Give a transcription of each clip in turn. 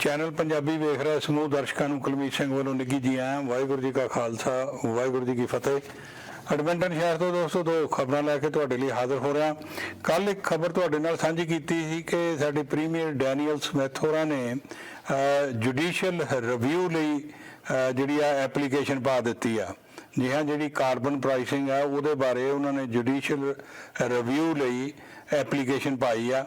Channel Punjabi ਵੇਖ ਰਿਹਾ ਸਮੂਹ ਦਰਸ਼ਕਾਂ ਨੂੰ ਕੁਲਮੀਤ ਸਿੰਘ ਵੱਲੋਂ ਨਿੱਘੀ ਜੀ ਆਇਆਂ, ਵਾਹਿਗੁਰੂ ਜੀ ਕਾ ਖਾਲਸਾ, ਵਾਹਿਗੁਰੂ ਜੀ ਕੀ ਫਤਿਹ। ਐਡਮਿੰਟਨ ਸ਼ਹਿਰ ਤੋਂ ਦੋਸਤੋ, ਦੋ ਖਬਰਾਂ ਲੈ ਕੇ ਤੁਹਾਡੇ ਲਈ ਹਾਜ਼ਰ ਹੋ ਰਿਹਾ। ਕੱਲ ਇੱਕ ਖਬਰ ਤੁਹਾਡੇ ਨਾਲ ਸਾਂਝੀ ਕੀਤੀ ਸੀ ਕਿ ਸਾਡੇ ਪ੍ਰੀਮੀਅਰ ਡੈਨੀਅਲ ਸਮਿਥ ਹੋਰਾਂ ਨੇ ਜੁਡੀਸ਼ੀਅਲ ਰਿਵਿਊ ਲਈ ਜਿਹੜੀ ਆ ਐਪਲੀਕੇਸ਼ਨ ਪਾ ਦਿੱਤੀ ਆ। ਜੀ ਹਾਂ, ਜਿਹੜੀ ਕਾਰਬਨ ਪ੍ਰਾਈਸਿੰਗ ਆ, ਉਹਦੇ ਬਾਰੇ ਉਹਨਾਂ ਨੇ ਜੁਡੀਸ਼ੀਅਲ ਰਿਵਿਊ ਲਈ ਐਪਲੀਕੇਸ਼ਨ ਪਾਈ ਆ।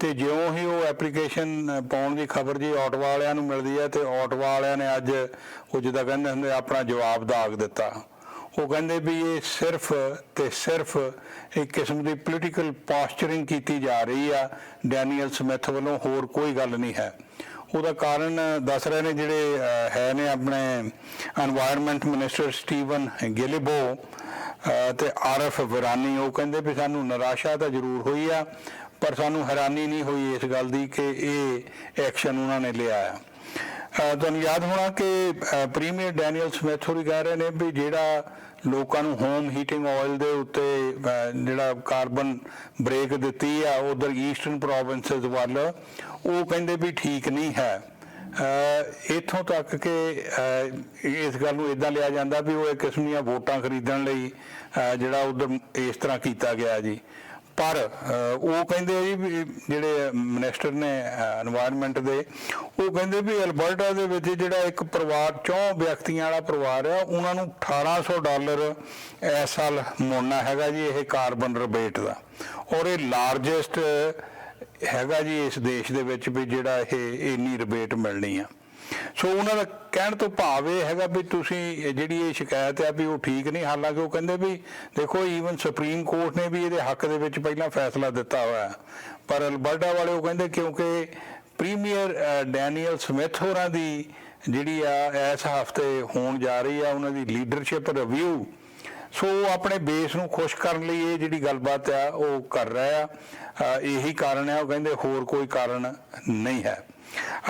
ਤੇ ਜਿਉਂ ਹੀ ਉਹ ਐਪਲੀਕੇਸ਼ਨ ਪਾਉਣ ਦੀ ਖਬਰ ਜੀ ਆਟੋ ਵਾਲਿਆਂ ਨੂੰ ਮਿਲਦੀ ਹੈ ਤੇ ਆਟੋ ਵਾਲਿਆਂ ਨੇ ਅੱਜ ਉਹ ਜਿੱਦਾਂ ਕਹਿੰਦੇ ਹੁੰਦੇ ਆਪਣਾ ਜਵਾਬ ਦਾਗ ਦਿੱਤਾ। ਉਹ ਕਹਿੰਦੇ ਵੀ ਇਹ ਸਿਰਫ ਤੇ ਸਿਰਫ ਇੱਕ ਕਿਸਮ ਦੀ ਪੋਲੀਟੀਕਲ ਪੋਸਚਰਿੰਗ ਕੀਤੀ ਜਾ ਰਹੀ ਆ ਡੈਨੀਅਲ ਸਮਿਥ ਵੱਲੋਂ, ਹੋਰ ਕੋਈ ਗੱਲ ਨਹੀਂ ਹੈ। ਉਹਦਾ ਕਾਰਨ ਦੱਸ ਰਹੇ ਨੇ ਜਿਹੜੇ ਹੈ ਨੇ ਆਪਣੇ এনवायरमेंट ਮਿਨਿਸਟਰ ਸਟੀਵਨ ਗਿਲਿਬੋ ਤੇ ਆਰਐਫ ਵਿਰਾਨੀ, ਉਹ ਕਹਿੰਦੇ ਵੀ ਸਾਨੂੰ ਨਿਰਾਸ਼ਾ ਤਾਂ ਜ਼ਰੂਰ ਹੋਈ ਆ ਪਰ ਸਾਨੂੰ ਹੈਰਾਨੀ ਨਹੀਂ ਹੋਈ ਇਸ ਗੱਲ ਦੀ ਕਿ ਇਹ ਐਕਸ਼ਨ ਉਹਨਾਂ ਨੇ ਲਿਆ ਆ ਤੁਹਾਨੂੰ ਯਾਦ ਹੋਣਾ ਕਿ ਪ੍ਰੀਮੀਅਰ ਡੈਨੀਅਲ ਸਮਿਥ ਹੋਰੀ ਕਹਿ ਰਹੇ ਨੇ ਵੀ ਜਿਹੜਾ ਲੋਕਾਂ ਨੂੰ ਹੋਮ ਹੀਟਿੰਗ ਆਇਲ ਦੇ ਉੱਤੇ ਜਿਹੜਾ ਕਾਰਬਨ ਬ੍ਰੇਕ ਦਿੱਤੀ ਆ ਉਧਰ ਈਸਟਰਨ ਪ੍ਰੋਵਿੰਸਸ ਵੱਲ ਉਹ ਕਹਿੰਦੇ ਵੀ ਠੀਕ ਨਹੀਂ ਹੈ। ਅਹ, ਇੱਥੋਂ ਤੱਕ ਕਿ ਇਸ ਗੱਲ ਨੂੰ ਇਦਾਂ ਲਿਆ ਜਾਂਦਾ ਵੀ ਉਹ ਇੱਕ ਕਿਸਮ ਦੀਆਂ ਵੋਟਾਂ ਖਰੀਦਣ ਲਈ ਜਿਹੜਾ ਉਧਰ ਇਸ ਤਰ੍ਹਾਂ ਕੀਤਾ ਗਿਆ ਜੀ। ਪਰ ਉਹ ਕਹਿੰਦੇ ਜੀ ਵੀ ਜਿਹੜੇ ਮਿਨਿਸਟਰ ਨੇ এনवायरमेंट ਦੇ, ਉਹ ਕਹਿੰਦੇ ਵੀ ਅਲਬਰਟਾ ਦੇ ਵਿੱਚ ਜਿਹੜਾ ਇੱਕ ਪਰਿਵਾਰ, ਚੋਂ ਵਿਅਕਤੀਆਂ ਵਾਲਾ ਪਰਿਵਾਰ ਆ, ਉਹਨਾਂ ਨੂੰ 1800 ਡਾਲਰ ਇਸ ਸਾਲ ਮੋੜਨਾ ਹੈਗਾ ਜੀ ਇਹ ਕਾਰਬਨ ਰਿਬੇਟ ਦਾ। ਔਰ ਇਹ ਲਾਰਜੈਸਟ ਹੈਗਾ ਜੀ ਇਸ ਦੇਸ਼ ਦੇ ਵਿੱਚ ਵੀ ਜਿਹੜਾ ਇਹ ਇੰਨੀ ਰਿਬੇਟ ਮਿਲਣੀ ਆ। ਸੋ ਉਹਨਾਂ ਦਾ ਕਹਿਣ ਤੋਂ ਭਾਵ ਇਹ ਹੈਗਾ ਵੀ ਤੁਸੀਂ ਜਿਹੜੀ ਇਹ ਸ਼ਿਕਾਇਤ ਆ ਵੀ ਉਹ ਠੀਕ ਨਹੀਂ, ਹਾਲਾਂਕਿ ਉਹ ਕਹਿੰਦੇ ਵੀ ਦੇਖੋ ਈਵਨ ਸੁਪਰੀਮ ਕੋਰਟ ਨੇ ਵੀ ਇਹਦੇ ਹੱਕ ਦੇ ਵਿੱਚ ਪਹਿਲਾਂ ਫੈਸਲਾ ਦਿੱਤਾ ਹੋਇਆ ਪਰ ਅਲਬਰਟਾ ਵਾਲੇ ਉਹ ਕਹਿੰਦੇ ਕਿਉਂਕਿ ਪ੍ਰੀਮੀਅਰ ਡੈਨੀਅਲ ਸਮਿਥ ਹੋਰਾਂ ਦੀ ਜਿਹੜੀ ਆ, ਇਸ ਹਫ਼ਤੇ ਹੋਣ ਜਾ ਰਹੀ ਆ, ਉਹਨਾਂ ਦੀ ਲੀਡਰਸ਼ਿਪ ਰਿਵਿਊ ਸੋ ਉਹ ਆਪਣੇ ਬੇਸ ਨੂੰ ਖੁਸ਼ ਕਰਨ ਲਈ ਇਹ ਜਿਹੜੀ ਗੱਲਬਾਤ ਆ, ਉਹ ਕਰ ਰਿਹਾ ਆ। ਇਹੀ ਕਾਰਨ ਹੈ ਉਹ ਕਹਿੰਦੇ ਹੋਰ ਕੋਈ ਕਾਰਨ ਨਹੀਂ ਹੈ।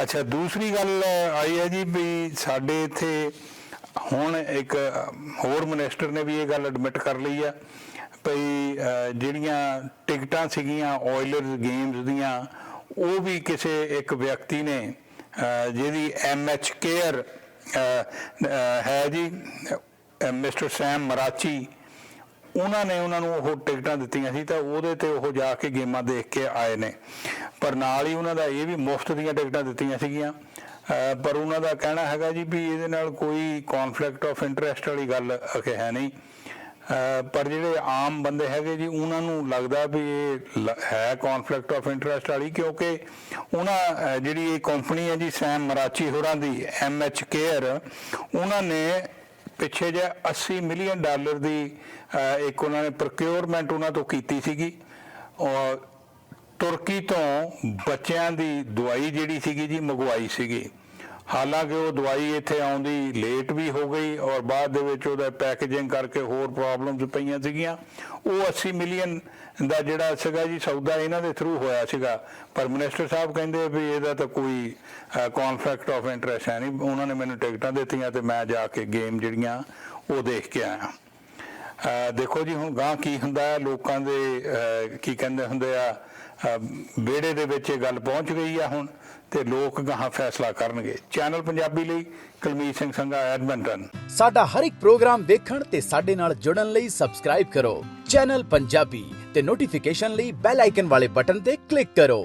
ਅੱਛਾ, ਦੂਸਰੀ ਗੱਲ ਆਈ ਹੈ ਜੀ ਵੀ ਸਾਡੇ ਇੱਥੇ ਹੁਣ ਇੱਕ ਹੋਰ ਮਿਨਿਸਟਰ ਨੇ ਵੀ ਇਹ ਗੱਲ ਐਡਮਿਟ ਕਰ ਲਈ ਆ ਭਈ ਜਿਹੜੀਆਂ ਟਿਕਟਾਂ ਸੀਗੀਆਂ ਆਇਲਰਸ ਗੇਮਸ ਦੀਆਂ, ਉਹ ਵੀ ਕਿਸੇ ਇੱਕ ਵਿਅਕਤੀ ਨੇ ਜਿਹਦੀ ਜਿਹਦੀ ਐਮਐਚ ਕੇਅਰ ਹੈ ਜੀ ਮਿਸਟਰ ਸੈਮ ਮਰਾਚੀ, ਉਹਨਾਂ ਨੇ ਉਹਨਾਂ ਨੂੰ ਉਹ ਟਿਕਟਾਂ ਦਿੱਤੀਆਂ ਸੀ ਤਾਂ ਉਹਦੇ ਤੇ ਉਹ ਜਾ ਕੇ ਗੇਮਾਂ ਦੇਖ ਕੇ ਆਏ ਨੇ। ਪਰ ਨਾਲ ਹੀ ਉਹਨਾਂ ਦਾ ਇਹ ਵੀ ਮੁਫਤ ਦੀਆਂ ਟਿਕਟਾਂ ਦਿੱਤੀਆਂ ਸੀਗੀਆਂ। ਪਰ ਉਹਨਾਂ ਦਾ ਕਹਿਣਾ ਹੈਗਾ ਜੀ ਵੀ ਇਹਦੇ ਨਾਲ ਕੋਈ ਕਨਫਲਿਕਟ ਆਫ ਇੰਟਰਸਟ ਵਾਲੀ ਗੱਲ ਅਖੇ ਹੈ ਨਹੀਂ। ਪਰ ਜਿਹੜੇ ਆਮ ਬੰਦੇ ਹੈਗੇ ਜੀ, ਉਹਨਾਂ ਨੂੰ ਲੱਗਦਾ ਵੀ ਇਹ ਲ- ਹੈ ਕਨਫਲਿਕਟ ਆਫ ਇੰਟਰਸਟ ਵਾਲੀ ਕਿਉਂਕਿ ਉਹਨਾਂ ਜਿਹੜੀ ਇਹ ਕੰਪਨੀ ਹੈ ਜੀ, ਸੈਮ ਮਰਾਚੀ ਹੋਰਾਂ ਦੀ ਐਮਐਚ ਕੇਅਰ ਉਹਨਾਂ ਨੇ ਪਿੱਛੇ ਜੇ 80 ਮਿਲੀਅਨ ਡਾਲਰ ਦੀ ਇੱਕ ਉਹਨਾਂ ਨੇ ਪ੍ਰੋਕਿਉਰਮੈਂਟ ਉਹਨਾਂ ਤੋਂ ਕੀਤੀ ਸੀਗੀ। ਔਰ ਤੁਰਕੀ ਤੋਂ ਬੱਚਿਆਂ ਦੀ ਦਵਾਈ ਜਿਹੜੀ ਸੀਗੀ ਜੀ, ਮੰਗਵਾਈ ਸੀਗੀ। ਹਾਲਾਂਕਿ ਉਹ ਦਵਾਈ ਇੱਥੇ ਆਉਂਦੀ ਲੇਟ ਵੀ ਹੋ ਗਈ ਔਰ ਬਾਅਦ ਦੇ ਵਿੱਚ ਉਹਦਾ ਪੈਕੇਜਿੰਗ ਕਰਕੇ ਹੋਰ ਪ੍ਰੋਬਲਮਸ ਪਈਆਂ ਸੀਗੀਆਂ। ਉਹ 80 ਮਿਲੀਅਨ ਦਾ ਜਿਹੜਾ ਸੀਗਾ ਜੀ ਸੌਦਾ ਇਹਨਾਂ ਦੇ ਥਰੂ ਹੋਇਆ ਸੀਗਾ। ਪਰ ਮਿਨਿਸਟਰ ਸਾਹਿਬ ਕਹਿੰਦੇ ਵੀ ਇਹਦਾ ਤਾਂ ਕੋਈ ਕਨਫਲਿਕਟ ਆਫ ਇੰਟਰਸਟ ਹੈ ਨਹੀਂ। ਉਹਨਾਂ ਨੇ ਮੈਨੂੰ ਟਿਕਟਾਂ ਦਿੱਤੀਆਂ ਤੇ ਮੈਂ ਜਾ ਕੇ ਗੇਮ ਜਿਹੜੀਆਂ ਉਹ ਦੇਖ ਕੇ ਆਇਆ। ਦੇਖੋ ਜੀ ਹੁਣ ਗਾਂ ਕੀ ਹੁੰਦਾ ਲੋਕਾਂ ਦੇ ਕੀ ਕਹਿੰਦੇ ਹੁੰਦੇ ਆ ਵਿਹੜੇ ਦੇ ਵਿੱਚ ਇਹ ਗੱਲ ਪਹੁੰਚ ਗਈ ਆ ਹੁਣ ਤੇ ਲੋਕ ਗਾਂ ਫੈਸਲਾ ਕਰਨਗੇ। ਚੈਨਲ ਪੰਜਾਬੀ ਲਈ ਕੁਲਮੀਤ ਸਿੰਘ ਸੰਘਾ ਐਡਮਿੰਟਨ ਸਾਡਾ ਹਰ ਇੱਕ ਪ੍ਰੋਗਰਾਮ ਦੇਖਣ ਤੇ ਸਾਡੇ ਨਾਲ ਜੁੜਨ ਲਈ ਸਬਸਕ੍ਰਾਈਬ ਕਰੋ। ਚੈਨਲ ਪੰਜਾਬੀ ਤੇ ਨੋਟੀਫਿਕੇਸ਼ਨ ਲਈ ਬੈਲ ਆਈਕਨ ਵਾਲੇ ਬਟਨ ਤੇ ਕਲਿੱਕ ਕਰੋ।